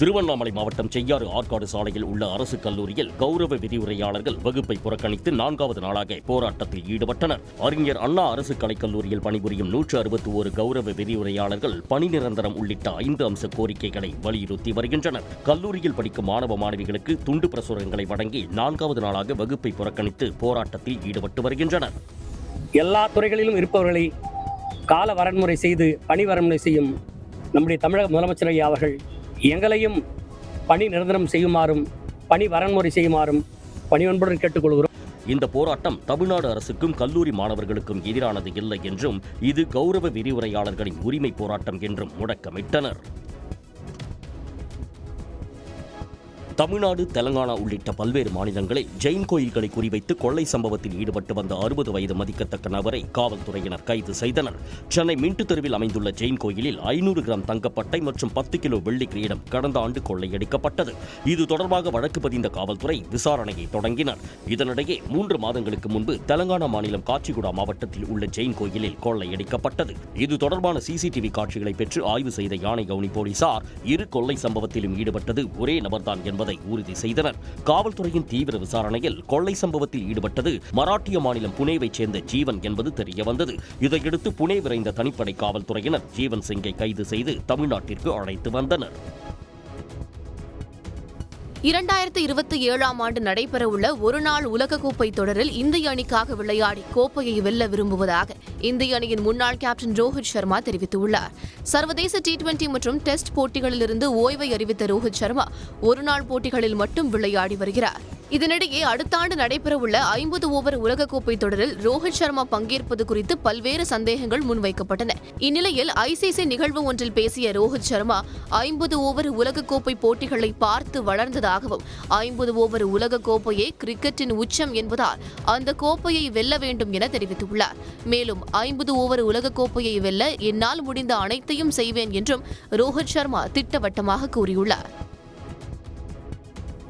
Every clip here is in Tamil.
திருவண்ணாமலை மாவட்டம் செய்யாறு ஆற்காடு சாலையில் உள்ள அரசு கல்லூரியில் கௌரவ விரிவுரையாளர்கள் வகுப்பை புறக்கணித்து நான்காவது நாளாக போராட்டத்தில் ஈடுபட்டனர். அறிஞர் அண்ணா அரசு கலைக்கல்லூரியில் பணிபுரியும் நூற்று அறுபத்தி ஒரு கௌரவ விரிவுரையாளர்கள் பணி நிரந்தரம் உள்ளிட்ட ஐந்து அம்ச கோரிக்கைகளை வலியுறுத்தி வருகின்றனர். கல்லூரியில் படிக்கும் மாணவ மாணவிகளுக்கு துண்டு பிரசுரங்களை வழங்கி நான்காவது நாளாக வகுப்பை புறக்கணித்து போராட்டத்தில் ஈடுபட்டு வருகின்றனர். எல்லா துறைகளிலும் இருப்பவர்களை கால வரன்முறை செய்து பணி வரன்முறை செய்யும் நம்முடைய தமிழக முதலமைச்சர் ஐயா அவர்கள் எங்களையும் பணி நிரந்தரம் செய்யுமாறும் பணி வரன்முறை செய்யுமாறும் பணிவன்புடன் கேட்டுக்கொள்கிறோம். இந்த போராட்டம் தமிழ்நாடு அரசுக்கும் கல்லூரி மாணவர்களுக்கும் எதிரானது இல்லை என்றும் இது கௌரவ விரிவுரையாளர்களின் உரிமை போராட்டம் என்றும் முழக்கமிட்டனர் தமிழ்நாடு தெலங்கானா உள்ளிட்ட பல்வேறு மாநிலங்களில் ஜெயின் கோயில்களை குறிவைத்து கொள்ளை சம்பவத்தில் ஈடுபட்டு வந்த அறுபது வயது மதிக்கத்தக்க நபரை காவல்துறையினர் கைது செய்தனர். சென்னை மின்ட்டு தெருவில் அமைந்துள்ள ஜெயின் கோயிலில் ஐநூறு கிராம் தங்கப்பட்டை மற்றும் பத்து கிலோ வெள்ளி கிரீடம் கடந்த ஆண்டு கொள்ளையடிக்கப்பட்டது. இது தொடர்பாக வழக்கு பதிந்த காவல்துறை விசாரணையை தொடங்கினர். இதனிடையே மூன்று மாதங்களுக்கு முன்பு தெலங்கானா மாநிலம் காச்சிகுடா மாவட்டத்தில் உள்ள ஜெயின் கோயிலில் கொள்ளையடிக்கப்பட்டது. இது தொடர்பான சிசிடிவி காட்சிகளை பெற்று ஆய்வு செய்த யானை கவுனி போலீசார் இரு கொள்ளை சம்பவத்திலும் ஈடுபட்டது ஒரே நபர்தான் என்பது உறுதி செய்தனர் காவல்துறையின் தீவிர விசாரணையில் கொள்ளை சம்பவத்தில் ஈடுபட்டது மராட்டிய மாநிலம் புனேவைச் சேர்ந்த ஜீவன் என்பது தெரியவந்தது. இதையடுத்து புனே விரைந்த தனிப்படை காவல்துறையினர் ஜீவன் சிங்கை கைது செய்து தமிழ்நாட்டிற்கு அழைத்து வந்தனர். இரண்டாயிரத்து இருபத்தி ஏழாம் ஆண்டு நடைபெறவுள்ள ஒருநாள் உலகக்கோப்பை தொடரில் இந்திய அணிக்காக விளையாடி கோப்பையை வெல்ல விரும்புவதாக இந்திய அணியின் முன்னாள் கேப்டன் ரோஹித் சர்மா தெரிவித்துள்ளார். சர்வதேச டி டுவெண்டி மற்றும் டெஸ்ட் போட்டிகளிலிருந்து ஓய்வை அறிவித்த ரோஹித் சர்மா ஒருநாள் போட்டிகளில் மட்டும் விளையாடி வருகிறார். இதனிடையே அடுத்த ஆண்டு நடைபெறவுள்ள ஐம்பது ஓவர் உலகக்கோப்பை தொடரில் ரோஹித் சர்மா பங்கேற்பது குறித்து பல்வேறு சந்தேகங்கள் முன்வைக்கப்பட்டன. இந்நிலையில் ஐசிசி நிகழ்வு ஒன்றில் பேசிய ரோஹித் சர்மா ஐம்பது ஓவர் உலகக்கோப்பை போட்டிகளை பார்த்து வளர்ந்ததாகவும் ஐம்பது ஓவர் உலகக்கோப்பையே கிரிக்கெட்டின் உச்சம் என்பதால் அந்த கோப்பையை வெல்ல வேண்டும் என தெரிவித்துள்ளார். மேலும் ஐம்பது ஓவர் உலகக்கோப்பையை வெல்ல என்னால் முடிந்த அனைத்தையும் செய்வேன் என்றும் ரோஹித் சர்மா திட்டவட்டமாக கூறியுள்ளார்.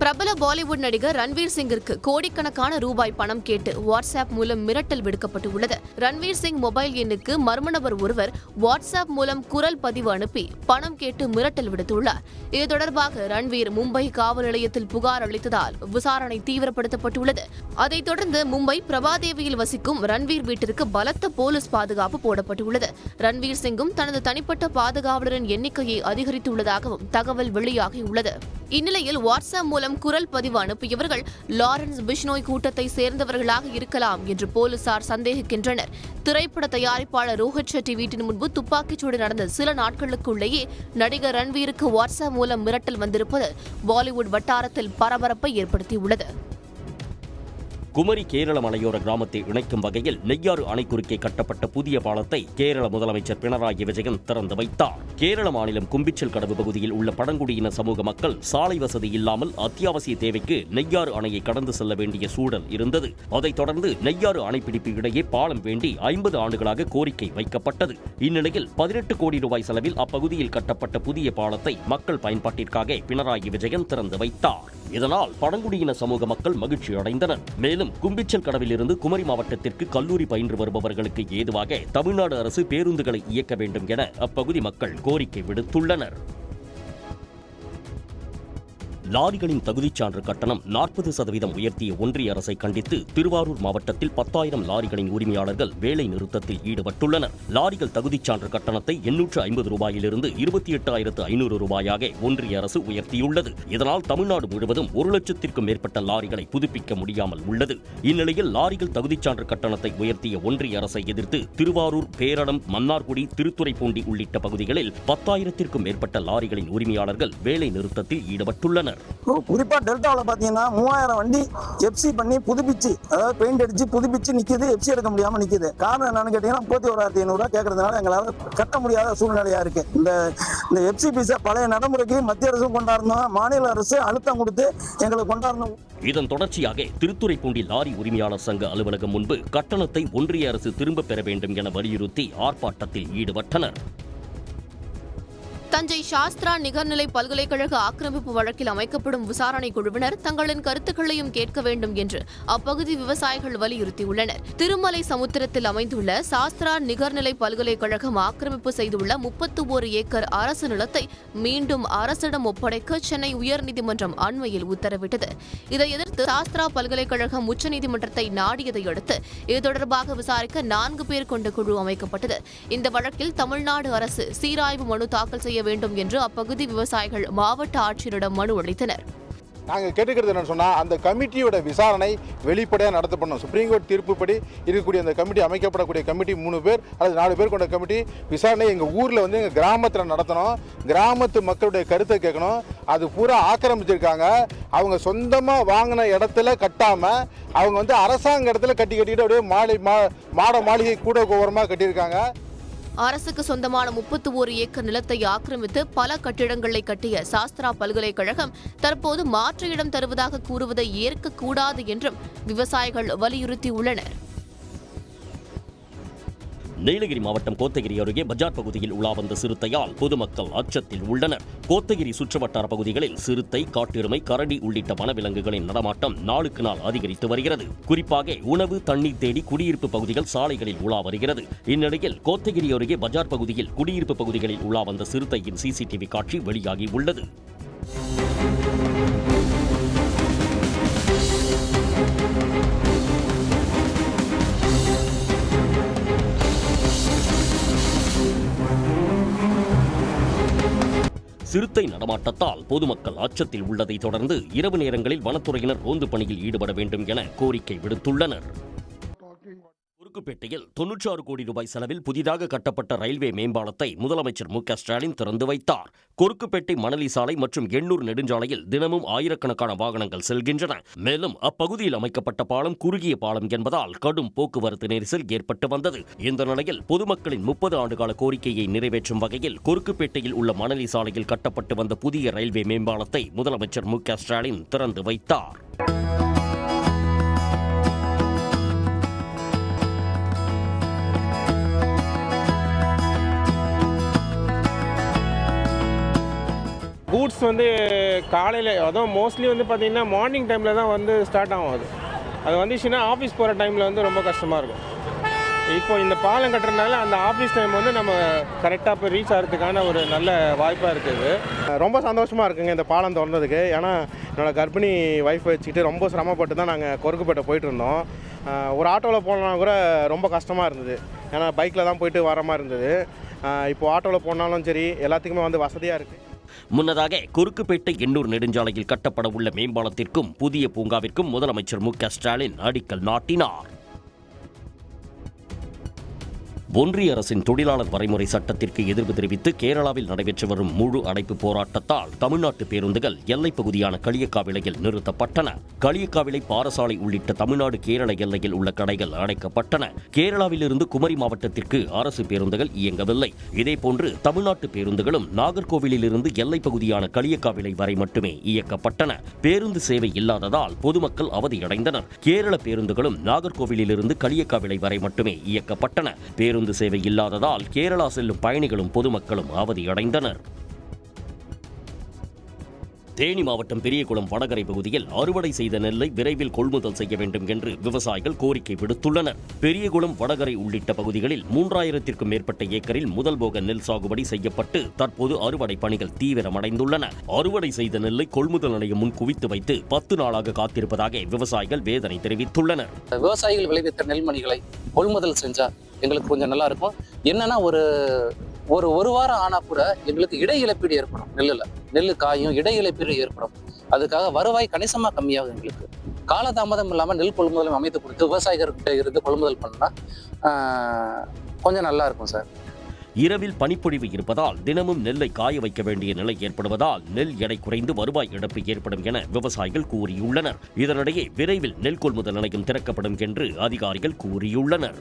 பிரபல பாலிவுட் நடிகர் ரன்வீர் சிங்கிற்கு கோடிக்கணக்கான ரூபாய் பணம் கேட்டு வாட்ஸ்அப் மூலம் மிரட்டல் விடுக்கப்பட்டுள்ளது ரன்வீர் சிங் மொபைல் எண்ணுக்கு மர்ம நபர் ஒருவர் வாட்ஸ்அப் மூலம் குரல் பதிவு அனுப்பி பணம் கேட்டு மிரட்டல் விடுத்துள்ளார். இது தொடர்பாக ரன்வீர் மும்பை காவல் நிலையத்தில் புகார் அளித்ததால் விசாரணை தீவிரப்படுத்தப்பட்டுள்ளது. அதைத் தொடர்ந்து மும்பை பிரபாதேவியில் வசிக்கும் ரன்வீர் வீட்டிற்கு பலத்த போலீஸ் பாதுகாப்பு போடப்பட்டுள்ளது. ரன்வீர் சிங்கும் தனது தனிப்பட்ட பாதுகாவலரின் எண்ணிக்கையை அதிகரித்துள்ளதாகவும் தகவல் வெளியாகியுள்ளது. இந்நிலையில் வாட்ஸ்அப் மூலம் குரல் பதிவு அனுப்பியவர்கள் லாரன்ஸ் பிஷ்னோய் கூட்டத்தை சேர்ந்தவர்களாக இருக்கலாம் என்று போலீசார் சந்தேகிக்கின்றனர். திரைப்பட தயாரிப்பாளர் ரோஹித் ஷெட்டி வீட்டின் முன்பு துப்பாக்கிச்சூடு நடந்த சில நாட்களுக்குள்ளேயே நடிகர் ரன்வீருக்கு வாட்ஸ்அப் மூலம் மிரட்டல் வந்திருப்பது பாலிவுட் வட்டாரத்தில் பரபரப்பை ஏற்படுத்தியுள்ளது. குமரி கேரள மலையோர கிராமத்தை இணைக்கும் வகையில் நெய்யாறு அணை குறுக்கே கட்டப்பட்ட புதிய பாலத்தை கேரள முதலமைச்சர் பினராயி விஜயன் திறந்து வைத்தார். கேரள மாநிலம் கும்பிச்சல் கடவு பகுதியில் உள்ள பழங்குடியின சமூக மக்கள் சாலை வசதி இல்லாமல் அத்தியாவசிய தேவைக்கு நெய்யாறு அணையை கடந்து செல்ல வேண்டிய சூழல் இருந்தது. அதைத் தொடர்ந்து நெய்யாறு அணைப்பிடிப்பு இடையே பாலம் வேண்டி ஐம்பது ஆண்டுகளாக கோரிக்கை வைக்கப்பட்டது. இந்நிலையில் பதினெட்டு கோடி ரூபாய் செலவில் அப்பகுதியில் கட்டப்பட்ட புதிய பாலத்தை மக்கள் பயன்பாட்டிற்காக பினராயி விஜயன் திறந்து வைத்தார். இதனால் பழங்குடியின சமூக மக்கள் மகிழ்ச்சி அடைந்தனர். மேலும் கும்பிச்சல் கடவிலிருந்து குமரி மாவட்டத்திற்கு கல்லூரி பயின்று வருபவர்களுக்கு ஏதுவாக தமிழ்நாடு அரசு பேருந்துகளை இயக்க வேண்டும் என அப்பகுதி மக்கள் கோரிக்கை விடுத்துள்ளனர். லாரிகளின் தகுதிச் சான்று கட்டணம் நாற்பது சதவீதம் உயர்த்திய ஒன்றிய அரசை கண்டித்து திருவாரூர் மாவட்டத்தில் பத்தாயிரம் லாரிகளின் உரிமையாளர்கள் வேலை நிறுத்தத்தில் ஈடுபட்டுள்ளனர். லாரிகள் தகுதிச் சான்று கட்டணத்தை எண்ணூற்று ஐம்பது ரூபாயிலிருந்து இருபத்தி எட்டாயிரத்து ஐநூறு ரூபாயாக ஒன்றிய அரசு உயர்த்தியுள்ளது. இதனால் தமிழ்நாடு முழுவதும் ஒரு லட்சத்திற்கும் மேற்பட்ட லாரிகளை புதுப்பிக்க முடியாமல் உள்ளது. இந்நிலையில் லாரிகள் தகுதிச் சான்று கட்டணத்தை உயர்த்திய ஒன்றிய அரசை எதிர்த்து திருவாரூர் பேரளம் மன்னார்குடி திருத்துறைப்பூண்டி உள்ளிட்ட பகுதிகளில் பத்தாயிரத்திற்கும் மேற்பட்ட லாரிகளின் உரிமையாளர்கள் வேலை நிறுத்தத்தில் ஈடுபட்டுள்ளனர். குறிப்பா டெல்டாவில் பார்த்தீங்கன்னா மூவாயிரம் வண்டி எஃப்சி பண்ணி புதுப்பிச்சு அதாவது பெயிண்ட் அடிச்சு புதுப்பிச்சு நிற்கிது எஃப்சி எடுக்க முடியாம நிற்கிது காரணம் என்னன்னு கேட்டீங்கன்னா முப்பத்தி ஓராயிரத்தி ஐநூறுரூவா கேட்கறதுனால எங்களால் கட்ட முடியாத சூழ்நிலையா இருக்கு. இந்த இந்த எஃப்சி பீஸை பழைய நடைமுறைக்கு மத்திய அரசும் கொண்டாடணும் மாநில அரசு அழுத்தம் கொடுத்து எங்களுக்கு கொண்டாடணும். இதன் தொடர்ச்சியாக திருத்துறைப்பூண்டி லாரி உரிமையாளர் சங்க அலுவலகம் முன்பு கட்டணத்தை ஒன்றிய அரசு திரும்பப் பெற வேண்டும் என வலியுறுத்தி ஆர்ப்பாட்டத்தில் ஈடுபட்டனர். தஞ்சை சாஸ்திரா நிகர்நிலை பல்கலைக்கழக ஆக்கிரமிப்பு வழக்கில் அமைக்கப்படும் விசாரணை குழுவினர் தங்களின் கருத்துக்களையும் கேட்க வேண்டும் என்று அப்பகுதி விவசாயிகள் வலியுறுத்தியுள்ளனர். திருமலை சமுத்திரத்தில் அமைந்துள்ள சாஸ்திரா நிகர்நிலை பல்கலைக்கழகம் ஆக்கிரமிப்பு செய்துள்ள முப்பத்து ஒரு ஏக்கர் அரசு நிலத்தை மீண்டும் அரசிடம் ஒப்படைக்க சென்னை உயர்நீதிமன்றம் அண்மையில் உத்தரவிட்டது. இதை எதிர்த்து சாஸ்திரா பல்கலைக்கழகம் உச்சநீதிமன்றத்தை நாடியதை அடுத்து இது தொடர்பாக விசாரிக்க நான்கு பேர் கொண்ட குழு அமைக்கப்பட்டது. இந்த வழக்கில் தமிழ்நாடு அரசு சீராய்வு மனு தாக்கல் செய்ய வேண்டும் என்று அப்பகுதி விவசாயிகள் மாவட்ட ஆட்சியரிடம் மனு அளித்தனர். நாங்கள் கேட்டுக்கிறது என்னன்னு சொன்னால் அந்த கமிட்டியோட விசாரணை வெளிப்படையாக நடத்தப்படணும். சுப்ரீம் கோர்ட் தீர்ப்புப்படி இருக்கக்கூடிய அந்த கமிட்டி அமைக்கப்படக்கூடிய கமிட்டி மூணு பேர் அல்லது நாலு பேர் கொண்ட கமிட்டி விசாரணை எங்கள் ஊரில் வந்து எங்கள் கிராமத்தில் நடத்தணும். கிராமத்து மக்களுடைய கருத்தை கேட்கணும். அது பூரா ஆக்கிரமிச்சிருக்காங்க. அவங்க சொந்தமாக வாங்கின இடத்துல கட்டாமல் அவங்க வந்து அரசாங்க இடத்துல கட்டி கட்டிக்கிட்டு அப்படியே மாலை மா மாட மாளிகை கூட கோபுரமாக கட்டியிருக்காங்க. அரசுக்கு சொந்தமான முப்பத்து ஒரு ஏக்கர் நிலத்தை ஆக்கிரமித்து பல கட்டிடங்களை கட்டிய சாஸ்திரா பல்கலைக்கழகம் தற்போது மாற்று இடம் தருவதாக கூறுவதை ஏற்கக்கூடாது என்றும் விவசாயிகள் வலியுறுத்தியுள்ளனர். நீலகிரி மாவட்டம் கோத்தகிரி அருகே பஜார் பகுதியில் உலா வந்த சிறுத்தையால் பொதுமக்கள் அச்சத்தில் உள்ளனர். கோத்தகிரி சுற்றுவட்டார பகுதிகளில் சிறுத்தை காட்டெருமை கரடி உள்ளிட்ட வனவிலங்குகளின் நடமாட்டம் நாளுக்கு நாள் அதிகரித்து வருகிறது. குறிப்பாக உணவு தண்ணீர் தேடி குடியிருப்பு பகுதிகள் சாலைகளில் உலா வருகிறது. இந்நிலையில் கோத்தகிரி அருகே பஜார் பகுதியில் குடியிருப்பு பகுதிகளில் உலா வந்த சிறுத்தையின் சிசிடிவி காட்சி வெளியாகி உள்ளது. சிறுத்தை நடமாட்டத்தால் பொதுமக்கள் அச்சத்தில் உள்ளதை தொடர்ந்து இரவு நேரங்களில் வனத்துறையினர் ரோந்து பணியில் ஈடுபட வேண்டும் என கோரிக்கை விடுத்துள்ளனர். குறுக்குப்பேட்டையில் தொன்னூற்றாறு கோடி ரூபாய் செலவில் புதிதாக கட்டப்பட்ட ரயில்வே மேம்பாலத்தை முதலமைச்சர் மு க ஸ்டாலின் திறந்து வைத்தார். குறுக்குப்பேட்டை மணலி சாலை மற்றும் எண்ணூர் நெடுஞ்சாலையில் தினமும் ஆயிரக்கணக்கான வாகனங்கள் செல்கின்றன. மேலும் அப்பகுதியில் அமைக்கப்பட்ட பாலம் குறுகிய பாலம் என்பதால் கடும் போக்குவரத்து நெரிசல் ஏற்பட்டு வந்தது. இந்த நிலையில் பொதுமக்களின் முப்பது ஆண்டுகால கோரிக்கையை நிறைவேற்றும் வகையில் குறுக்குப்பேட்டையில் உள்ள மணலி சாலையில் கட்டப்பட்டு வந்த புதிய ரயில்வே மேம்பாலத்தை முதலமைச்சர் மு க ஸ்டாலின் திறந்து வைத்தார். கூட்ஸ் வந்து காலையில் அதுவும் மோஸ்ட்லி வந்து பார்த்திங்கன்னா மார்னிங் டைமில் தான் வந்து ஸ்டார்ட் ஆகும் அது. அது வந்துச்சுன்னா ஆஃபீஸ் போகிற டைமில் வந்து ரொம்ப கஷ்டமாக இருக்கும். இப்போ இந்த பாலம் கட்டுறதுனால அந்த ஆஃபீஸ் டைம் வந்து நம்ம கரெக்டாக போய் ரீச் ஆகிறதுக்கான ஒரு நல்ல வாய்ப்பாக இருக்குது. ரொம்ப சந்தோஷமாக இருக்குங்க இந்த பாலம் திறந்ததுக்கு. ஏன்னா என்னோடய கர்ப்பிணி ஒய்ஃப் வச்சுக்கிட்டு ரொம்ப சிரமப்பட்டு தான் நாங்கள் கொருக்குப்பேட்டை போயிட்டு இருந்தோம். ஒரு ஆட்டோவில் போனோம்னா கூட ரொம்ப கஷ்டமாக இருந்தது. ஏன்னா பைக்கில் தான் போயிட்டு வர மாதிரி இருந்தது. இப்போது இப்போ ஆட்டோவில் போனாலும் சரி எல்லாத்துக்குமே வந்து வசதியாக இருக்குது முன்னதாக குறுக்குப்பேட்டை எண்ணூர் நெடுஞ்சாலையில் கட்டப்பட உள்ள மேம்பாலத்திற்கும் புதிய பூங்காவிற்கும் முதலமைச்சர் மு க ஸ்டாலின் அடிக்கல் நாட்டினார். ஒன்றிய அரசின் தொழிலாளர் வரைமுறை சட்டத்திற்கு எதிர்ப்பு தெரிவித்து கேரளாவில் நடைபெற்று வரும் முழு அடைப்பு போராட்டத்தால் தமிழ்நாட்டு பேருந்துகள் எல்லைப் பகுதியான களியக்காவிளையில் நிறுத்தப்பட்டன. களியக்காவிளை பாரசாலை உள்ளிட்ட தமிழ்நாடு கேரள எல்லையில் உள்ள கடைகள் அடைக்கப்பட்டன. கேரளாவிலிருந்து குமரி மாவட்டத்திற்கு அரசு பேருந்துகள் இயங்கவில்லை. இதேபோன்று தமிழ்நாட்டு பேருந்துகளும் நாகர்கோவிலிருந்து எல்லைப் பகுதியான களியக்காவிளை வரை மட்டுமே இயக்கப்பட்டன. பேருந்து சேவை இல்லாததால் பொதுமக்கள் அவதியடைந்தனர். கேரள பேருந்துகளும் நாகர்கோவிலிருந்து களியக்காவிளை வரை மட்டுமே இயக்கப்பட்டன. பேருந்து சேவை இல்லாததால் கேரளா செல்லும் பயணிகளும் பொதுமக்களும் அவதியடைந்தனர். தேனி மாவட்டம் பெரியகுளம் வடகரை பகுதியில் அறுவடை செய்த நெல்லை விரைவில் கொள்முதல் செய்ய வேண்டும் என்று விவசாயிகள் கோரிக்கை விடுத்துள்ளனர். பெரியகுளம் வடகரை உள்ளிட்ட பகுதிகளில் மூன்றாயிரத்திற்கும் மேற்பட்ட ஏக்கரில் முதல் போக நெல் சாகுபடி செய்யப்பட்டு தற்போது அறுவடை பணிகள் தீவிரமடைந்துள்ளன. அறுவடை செய்த நெல்லை கொள்முதல் நிலையம் முன் குவித்து வைத்து பத்து நாளாக காத்திருப்பதாக விவசாயிகள் வேதனை தெரிவித்துள்ளனர். விவசாயிகள் விளைவித்த நெல்மணிகளை கொள்முதல் செஞ்சா எங்களுக்கு கொஞ்சம் நல்லா இருக்கும். என்னன்னா ஒரு ஒரு ஒரு வாரம் ஆனா கூட எங்களுக்கு இடை இழப்பீடு ஏற்படும் நெல்லுல. நெல்லு காயும் இடை இழப்பீடு ஏற்படும். அதுக்காக வருவாய் கணிசமா கம்மியாகும் எங்களுக்கு. காலதாமதம் இல்லாம நெல் கொள்முதலும் அமைத்து கொடுத்து விவசாயிகர்கிட்ட இருந்து கொள்முதல் பண்ணா கொஞ்சம் நல்லா இருக்கும் சார். இரவில் பனிப்பொழிவு இருப்பதால் தினமும் நெல்லை காய வைக்க வேண்டிய நிலை ஏற்படுவதால் நெல் எடை குறைந்து வருவாய் இழப்பு ஏற்படும் என விவசாயிகள் கூறியுள்ளனர். இதனிடையே விரைவில் நெல் கொள்முதல் நிலையம் திறக்கப்படும் என்று அதிகாரிகள் கூறியுள்ளனர்.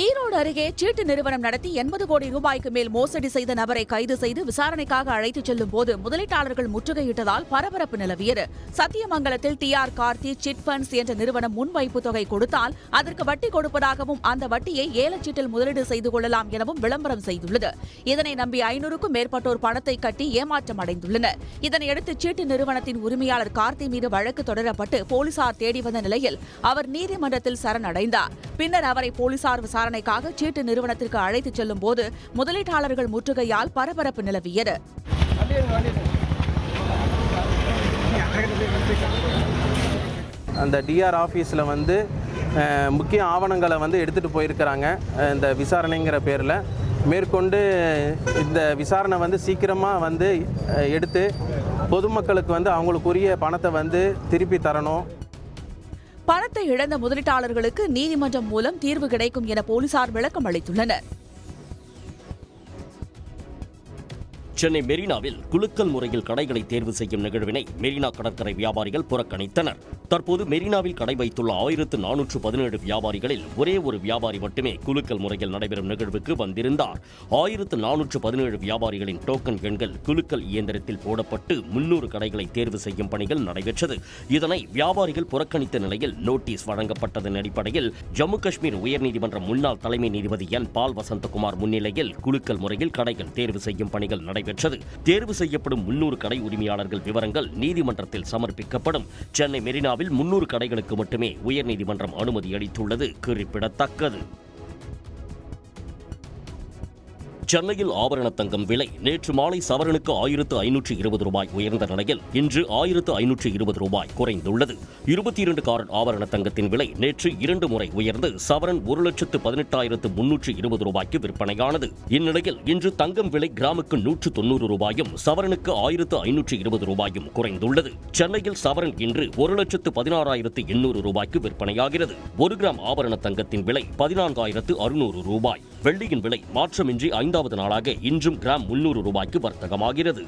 ஈரோடு அருகே சீட்டு நிறுவனம் நடத்தி எண்பது கோடி ரூபாய்க்கு மேல் மோசடி செய்த நபரை கைது செய்து விசாரணைக்காக அழைத்துச் செல்லும் போது முதலீட்டாளர்கள் முற்றுகையிட்டதால் பரபரப்பு நிலவியது. சத்தியமங்கலத்தில் T R Karthi chit funds என்ற நிறுவனம் முன்வைப்பு தொகை கொடுத்தால் அதற்கு வட்டி கொடுப்பதாகவும் அந்த வட்டியை ஏலச்சீட்டில் முதலீடு செய்து கொள்ளலாம் எனவும் விளம்பரம் செய்துள்ளது. இதனை நம்பி ஐநூறுக்கும் மேற்பட்டோர் பணத்தை கட்டி ஏமாற்றம் அடைந்துள்ளனர். இதனையடுத்து சீட்டு நிறுவனத்தின் உரிமையாளர் கார்த்தி மீது வழக்கு தொடரப்பட்டு போலீசார் தேடி வந்த நிலையில் அவர் நீதிமன்றத்தில் சரணடைந்தார். பின்னர் அவரை போலீசார் விசாரணைக்காக சீட்டு நிறுவனத்திற்கு அழைத்துச் செல்லும் போது முதலீட்டாளர்கள் முற்றுகையால் பரபரப்பு நிலவியது. அந்த டிஆர் ஆஃபீஸில் வந்து முக்கிய ஆவணங்களை வந்து எடுத்துகிட்டு போயிருக்கிறாங்க. இந்த விசாரணைங்கிற பேரில். மேற்கொண்டு இந்த விசாரணை வந்து சீக்கிரமாக வந்து எடுத்து பொதுமக்களுக்கு வந்து அவங்களுக்குரிய பணத்தை வந்து திருப்பி தரணும். பணத்தை இழந்த முதலீட்டாளர்களுக்கு நீதிமன்றம் மூலம் தீர்வு கிடைக்கும் என போலீசார் விளக்கம் அளித்துள்ளனர். சென்னை மெரினாவில் குலுக்கல் முறையில் கடைகளை தேர்வு செய்யும் நிகழ்வினை மெரினா கடற்கரை வியாபாரிகள் புறக்கணித்தனர். தற்போது மெரினாவில் கடை வைத்துள்ள ஆயிரத்து நானூற்று பதினேழு வியாபாரிகளில் ஒரே ஒரு வியாபாரி மட்டுமே குலுக்கல் முறையில் நடைபெறும் நிகழ்வுக்கு வந்திருந்தார். ஆயிரத்து நானூற்று பதினேழு வியாபாரிகளின் டோக்கன் எண்கள் குலுக்கல் இயந்திரத்தில் போடப்பட்டு முன்னூறு கடைகளை தேர்வு செய்யும் பணிகள் நடைபெற்றது. இதனை வியாபாரிகள் புறக்கணித்த நிலையில் நோட்டீஸ் வழங்கப்பட்டதன் அடிப்படையில் ஜம்மு காஷ்மீர் உயர்நீதிமன்ற முன்னாள் தலைமை நீதிபதி என் பால் வசந்தகுமார் முன்னிலையில் குலுக்கல் முறையில் கடைகள் தேர்வு செய்யும் பணிகள் நடைபெற்றது. தேர்வு செய்யப்படும் முன்னூறு கடை உரிமையாளர்கள் விவரங்கள் நீதிமன்றத்தில் சமர்ப்பிக்கப்படும். சென்னை மெரினாவில் முன்னூறு கடைகளுக்கு மட்டுமே உயர்நீதிமன்றம் அனுமதி அளித்துள்ளது. குறிப்பிடத்தக்கது. சென்னையில் ஆபரண தங்கம் விலை நேற்று மாலை சவரனுக்கு ஆயிரத்து ஐநூற்று இருபது ரூபாய் உயர்ந்த நிலையில் இன்று ஆயிரத்து ஐநூற்று இருபது ரூபாய் குறைந்துள்ளது. இருபத்தி இரண்டு காரட் ஆபரண தங்கத்தின் விலை நேற்று இரண்டு முறை உயர்ந்து சவரன் ஒரு லட்சத்து பதினெட்டாயிரத்து முன்னூற்று இருபது ரூபாய்க்கு விற்பனையானது. இந்நிலையில் இன்று தங்கம் விலை கிராமுக்கு நூற்று தொண்ணூறு ரூபாயும் சவரனுக்கு ஆயிரத்து ஐநூற்று இருபது ரூபாயும் குறைந்துள்ளது. சென்னையில் சவரன் இன்று ஒரு லட்சத்து பதினாறாயிரத்து எண்ணூறு ரூபாய்க்கு விற்பனையாகிறது. ஒரு கிராம் ஆபரண தங்கத்தின் விலை பதினான்காயிரத்து அறுநூறு ரூபாய். வெள்ளியின் விலை மாற்றமின்றி ஐந்தாவது நாளாக இன்றும் கிராம் முன்னூறு ரூபாய்க்கு வர்த்தகமாகிறது.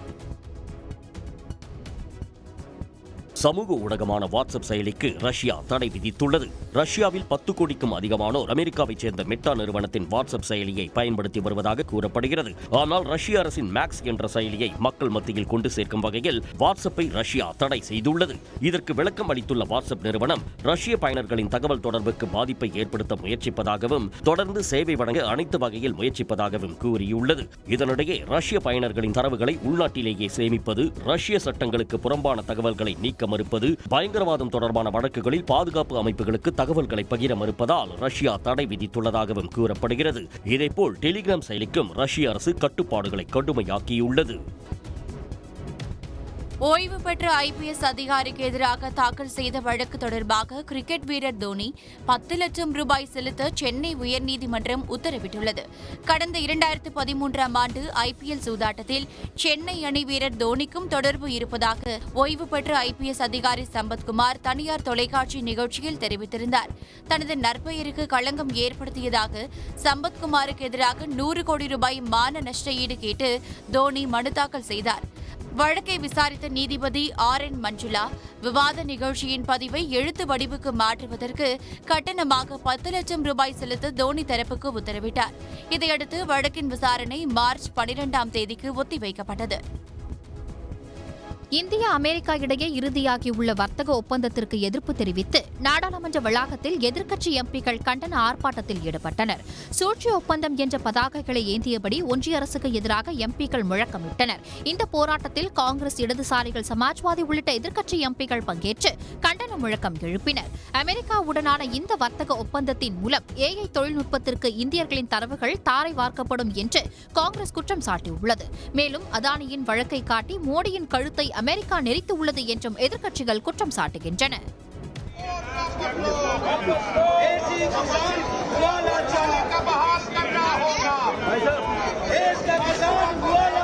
சமூக ஊடகமான வாட்ஸ்அப் செயலிக்கு ரஷ்யா தடை விதித்துள்ளது. ரஷ்யாவில் பத்து கோடிக்கும் அதிகமானோர் அமெரிக்காவைச் சேர்ந்த மெட்டா நிறுவனத்தின் வாட்ஸ்அப் செயலியை பயன்படுத்தி வருவதாக கூறப்படுகிறது. ஆனால் ரஷ்ய அரசின் மேக்ஸ் என்ற செயலியை மக்கள் மத்தியில் கொண்டு சேர்க்கும் வகையில் வாட்ஸ்அப்பை ரஷ்யா தடை செய்துள்ளது. இதற்கு விளக்கம் அளித்துள்ள வாட்ஸ்அப் நிறுவனம் ரஷ்ய பயனர்களின் தகவல் தொடர்புக்கு பாதிப்பை ஏற்படுத்த முயற்சிப்பதாகவும் தொடர்ந்து சேவை வழங்க அனைத்து வகையில் முயற்சிப்பதாகவும் கூறியுள்ளது. இதனிடையே ரஷ்ய பயனர்களின் தரவுகளை உள்நாட்டிலேயே சேமிப்பது ரஷ்ய சட்டங்களுக்கு புறம்பான தகவல்களை நீக்க மறுப்பது பயங்கரவாதம் தொடர்பான வழக்குகளில் பாதுகாப்பு அமைப்புகளுக்கு தகவல்களை பகிர மறுப்பதால் ரஷ்யா தடை விதித்துள்ளதாகவும் கூறப்படுகிறது. இதேபோல் டெலிகிராம் செயலிக்கும் ரஷ்ய அரசு கட்டுப்பாடுகளை கடுமையாக்கியுள்ளது. ஓய்வு பெற்ற ஐபிஎஸ் அதிகாரிக்கு எதிராக தாக்கல் செய்த வழக்கு தொடர்பாக கிரிக்கெட் வீரர் தோனி பத்து லட்சம் ரூபாய் செலுத்த சென்னை உயர்நீதிமன்றம் உத்தரவிட்டுள்ளது. கடந்த இரண்டாயிரத்து பதிமூன்றாம் ஆண்டு ஐபிஎல் சூதாட்டத்தில் சென்னை அணி வீரர் தோனிக்கும் தொடர்பு இருப்பதாக ஓய்வு பெற்ற ஐபிஎஸ் அதிகாரி சம்பத்குமார் தனியார் தொலைக்காட்சி நிகழ்ச்சியில் தெரிவித்திருந்தார். தனது நற்பெயருக்கு களங்கம் ஏற்படுத்தியதாக சம்பத்குமாருக்கு எதிராக நூறு கோடி ரூபாய் மான நஷ்ட ஈடு கேட்டு தோனி மனு தாக்கல் செய்தார். வழக்கை விசாரித்த நீதிபதி ஆர் என் மஞ்சுளா விவாத நிகழ்ச்சியின் பதிவை எழுத்து வடிவுக்கு மாற்றுவதற்கு கட்டணமாக பத்து லட்சம் ரூபாய் செலுத்த தோனி தரப்புக்கு உத்தரவிட்டார். இதையடுத்து வழக்கின் விசாரணை மார்ச் பனிரெண்டாம் தேதிக்கு ஒத்திவைக்கப்பட்டது. இந்தியா அமெரிக்கா இடையே இறுதியாகியுள்ள வர்த்தக ஒப்பந்தத்திற்கு எதிர்ப்பு தெரிவித்து நாடாளுமன்ற வளாகத்தில் எதிர்க்கட்சி எம்பிக்கள் கண்டன ஆர்ப்பாட்டத்தில் ஈடுபட்டனர். சூழ்ச்சி ஒப்பந்தம் என்ற பதாகைகளை ஏந்தியபடி ஒன்றிய அரசுக்கு எதிராக எம்பிக்கள் முழக்கமிட்டனர். இந்த போராட்டத்தில் காங்கிரஸ் இடதுசாரிகள் சமாஜ்வாதி உள்ளிட்ட எதிர்க்கட்சி எம்பிக்கள் பங்கேற்று கண்டன முழக்கம் எழுப்பினர். அமெரிக்காவுடனான இந்த வர்த்தக ஒப்பந்தத்தின் மூலம் ஏஐ தொழில்நுட்பத்திற்கு இந்தியர்களின் தரவுகள் தாரை வார்க்கப்படும் என்று காங்கிரஸ் குற்றம் சாட்டியுள்ளது. மேலும் அதானியின் வழக்கை காட்டி மோடியின் கழுத்தை அமெரிக்கா நெறித்து உள்ளது என்றும் எதிர்க்கட்சிகள் குற்றம் சாட்டுகின்றன किसानों पर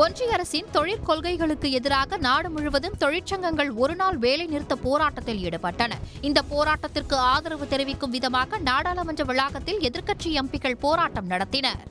ஒன்றிய அரசின் தொழிற்கொள்கைகளுக்கு எதிராக நாடு முழுவதும் தொழிற்சங்கங்கள் ஒருநாள் வேலை நிறுத்த போராட்டத்தில் ஈடுபட்டன. இந்த போராட்டத்திற்கு ஆதரவு தெரிவிக்கும் விதமாக நாடாளுமன்ற வளாகத்தில் எதிர்க்கட்சி எம்பிக்கள் போராட்டம் நடத்தினர்.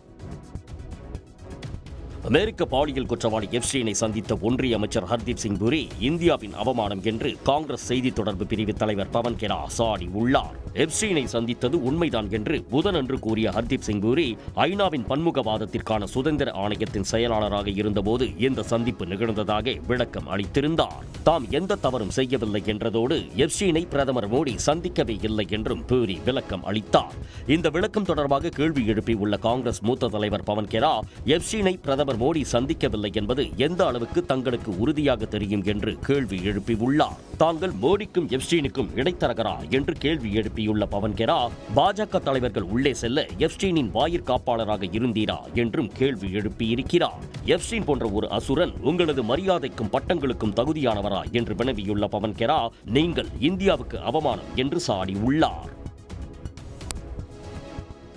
அமெரிக்க பாலியல் குற்றவாளி எப்ஸ்டீனை சந்தித்த ஒன்றிய அமைச்சர் ஹர்தீப் சிங் புரி இந்தியாவின் அவமானம் என்று காங்கிரஸ் செய்தி தொடர்பு பிரிவு தலைவர் பவன் கெரா சாடி உள்ளார். எப்ஸ்டீனை சந்தித்தது உண்மைதான் என்று புதனன்று கூறிய ஹர்தீப் சிங் புரி ஐநாவின் பன்முகவாதத்திற்கான சுதந்திர ஆணையத்தின் செயலாளராக இருந்தபோது இந்த சந்திப்பு நிகழ்ந்ததாக விளக்கம் அளித்திருந்தார். தாம் எந்த தவறும் செய்யவில்லை என்றதோடு எப்ஸ்டீனை பிரதமர் மோடி சந்திக்கவே இல்லை என்றும் பூரி விளக்கம் அளித்தார். இந்த விளக்கம் தொடர்பாக கேள்வி எழுப்பியுள்ள காங்கிரஸ் மூத்த தலைவர் பவன் கெரா எப்ஸ்டீனை பிரதமர் மோடி சந்திக்கவில்லை என்பது எந்த அளவுக்கு தங்களுக்கு உறுதியாக தெரியும் என்று கேள்வி எழுப்பியுள்ளார். தாங்கள் மோடிக்கும் எப்ஸ்டீனுக்கும் இடைத்தரகரா என்று கேள்வி எழுப்பியுள்ள பவன் கெரா பாஜக தலைவர்கள் உள்ளே செல்ல எப்ஸ்டீனின் வாயிற் காப்பாளராக இருந்தீரா என்றும் கேள்வி எழுப்பியிருக்கிறார். எப்ஸ்டீன் போன்ற ஒரு அசுரன் உங்களது மரியாதைக்கும் பட்டங்களுக்கும் தகுதியானவரா என்று வினவியுள்ள பவன் கெரா நீங்கள் இந்தியாவுக்கு அவமானம் என்று சாடியுள்ளார்.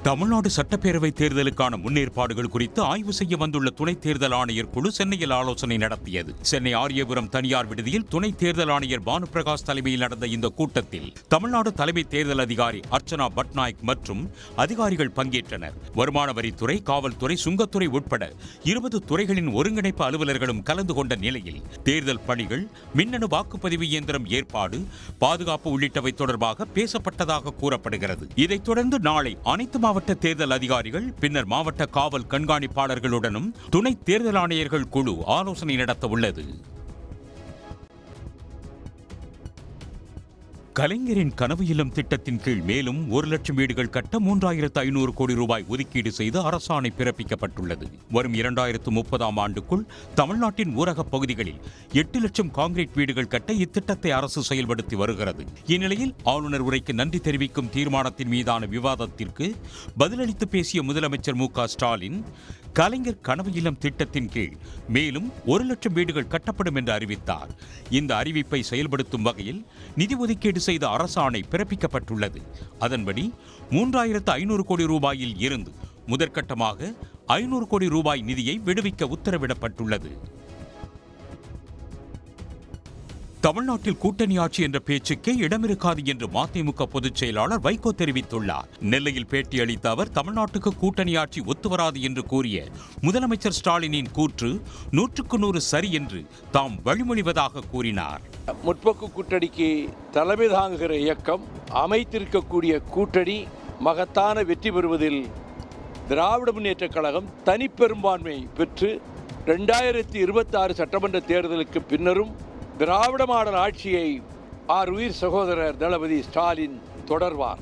தமிழ்நாடு சட்டப்பேரவை தேர்தலுக்கான முன்னேற்பாடுகள் குறித்து ஆய்வு செய்ய வந்துள்ள துணை தேர்தல் ஆணையர் குழு சென்னையில் ஆலோசனை நடத்தியது. சென்னை ஆரியபுரம் தனியார் விடுதியில் துணை தேர்தல் ஆணையர் பானுபிரகாஷ் தலைமையில் நடந்த இந்த கூட்டத்தில் தமிழ்நாடு தலைமை தேர்தல் அதிகாரி அர்ச்சனா பட்நாயக் மற்றும் அதிகாரிகள் பங்கேற்றனர். வருமான வரித்துறை காவல்துறை சுங்கத்துறை உட்பட இருபது துறைகளின் ஒருங்கிணைப்பு அலுவலர்களும் கலந்து கொண்ட நிலையில் தேர்தல் பணிகள் மின்னணு வாக்குப்பதிவு இயந்திரம் ஏற்பாடு பாதுகாப்பு உள்ளிட்டவை தொடர்பாக பேசப்பட்டதாக கூறப்படுகிறது. இதைத் தொடர்ந்து நாளை அனைத்து மாவட்ட தேர்தல் அதிகாரிகள் பின்னர் மாவட்ட காவல் கண்காணிப்பாளர்களுடனும் துணை தேர்தல் ஆணையர்கள் குழு ஆலோசனை நடத்த உள்ளது கலைஞரின் கனவு இல்லம் திட்டத்தின் கீழ் மேலும் ஒரு லட்சம் வீடுகள் கட்ட மூன்றாயிரத்து ஐநூறு கோடி ரூபாய் ஒதுக்கீடு செய்து அரசாணை பிறப்பிக்கப்பட்டுள்ளது. வரும் இரண்டாயிரத்து முப்பதாம் ஆண்டுக்குள் தமிழ்நாட்டின் ஊரகப் பகுதிகளில் எட்டு லட்சம் காங்கிரீட் வீடுகள் கட்ட இத்திட்டத்தை அரசு செயல்படுத்தி வருகிறது. இந்நிலையில் ஆளுநர் உரைக்கு நன்றி தெரிவிக்கும் தீர்மானத்தின் மீதான விவாதத்திற்கு பதிலளித்து பேசிய முதலமைச்சர் மு க ஸ்டாலின் கலைஞர் கனவு இல்லம் திட்டத்தின் கீழ் மேலும் ஒரு லட்சம் வீடுகள் கட்டப்படும் என்று அறிவித்தார். இந்த அறிவிப்பை செயல்படுத்தும் வகையில் நிதி ஒதுக்கீடு செய்த அரசாணை பிறப்பிக்கப்பட்டுள்ளது. அதன்படி மூன்றாயிரத்து ஐநூறு கோடி ரூபாயில் இருந்து முதற்கட்டமாக ஐநூறு கோடி ரூபாய் நிதியை விடுவிக்க உத்தரவிடப்பட்டுள்ளது. தமிழ்நாட்டில் கூட்டணி ஆட்சி என்ற பேச்சுக்கே இடமிருக்காது என்று மதிமுக பொதுச் செயலாளர் வைகோ தெரிவித்துள்ளார். நெல்லையில் பேட்டியளித்த அவர் தமிழ்நாட்டுக்கு கூட்டணி ஆட்சி ஒத்துவராது என்று கூறிய முதலமைச்சர் ஸ்டாலினின் கூற்று நூற்றுக்கு நூறு சரி என்று தாம் வழிமொழிவதாக கூறினார். முற்போக்கு கூட்டணிக்கு தலைமை தாங்குகிற இயக்கம் அமைத்திருக்கக்கூடிய கூட்டணி மகத்தான வெற்றி பெறுவதில் திராவிட முன்னேற்ற கழகம் தனிப்பெரும்பான்மை பெற்று ரெண்டாயிரத்தி இருபத்தி ஆறு சட்டமன்ற தேர்தலுக்கு பின்னரும் திராவிட மாடல் ஆட்சியை ஆர் உயிர் சகோதரர் தளபதி ஸ்டாலின் தொடர்வார்.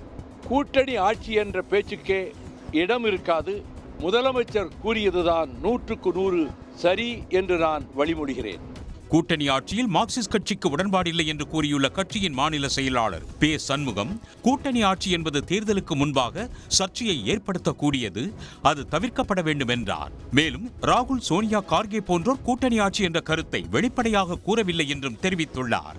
கூட்டணி ஆட்சி என்ற பேச்சுக்கே இடம் இருக்காது. முதலமைச்சர் கூறியதுதான் நூற்றுக்கு நூறு சரி என்று நான் வழிமொழிகிறேன் கூட்டணி ஆட்சியில் மார்க்சிஸ்ட் கட்சிக்கு உடன்பாடில்லை என்று கூறியுள்ள கட்சியின் மாநில செயலாளர் பே. சண்முகம் கூட்டணி ஆட்சி என்பது தேர்தலுக்கு முன்பாக சர்ச்சையை ஏற்படுத்தக்கூடியது அது தவிர்க்கப்பட வேண்டும் என்றார் மேலும் ராகுல் சோனியா கார்கே போன்றோர் கூட்டணி ஆட்சி என்ற கருத்தை வெளிப்படையாக கூறவில்லை என்றும் தெரிவித்துள்ளார்.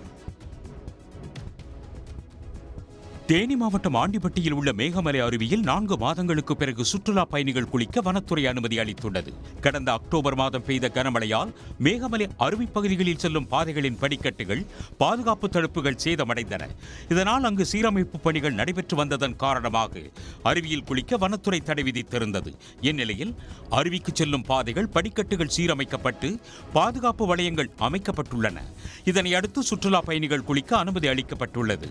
தேனி மாவட்டம் ஆண்டிப்பட்டியில் உள்ள மேகமலை அருவியில் நான்கு மாதங்களுக்கு பிறகு சுற்றுலா பயணிகள் குளிக்க வனத்துறை அனுமதி அளித்துள்ளது. கடந்த அக்டோபர் மாதம் பெய்த கனமழையால் மேகமலை அருவி பகுதிகளில் செல்லும் பாதைகளின் படிக்கட்டுகள் பாதுகாப்பு தடுப்புகள் சேதமடைந்தன. இதனால் அங்கு சீரமைப்பு பணிகள் நடைபெற்று வந்ததன் காரணமாக அருவியில் குளிக்க வனத்துறை தடை விதித்திருந்தது. இந்நிலையில் அருவிக்கு செல்லும் பாதைகள் படிக்கட்டுகள் சீரமைக்கப்பட்டு பாதுகாப்பு வளையங்கள் அமைக்கப்பட்டுள்ளன. இதனை அடுத்து சுற்றுலா பயணிகள் குளிக்க அனுமதி அளிக்கப்பட்டுள்ளது.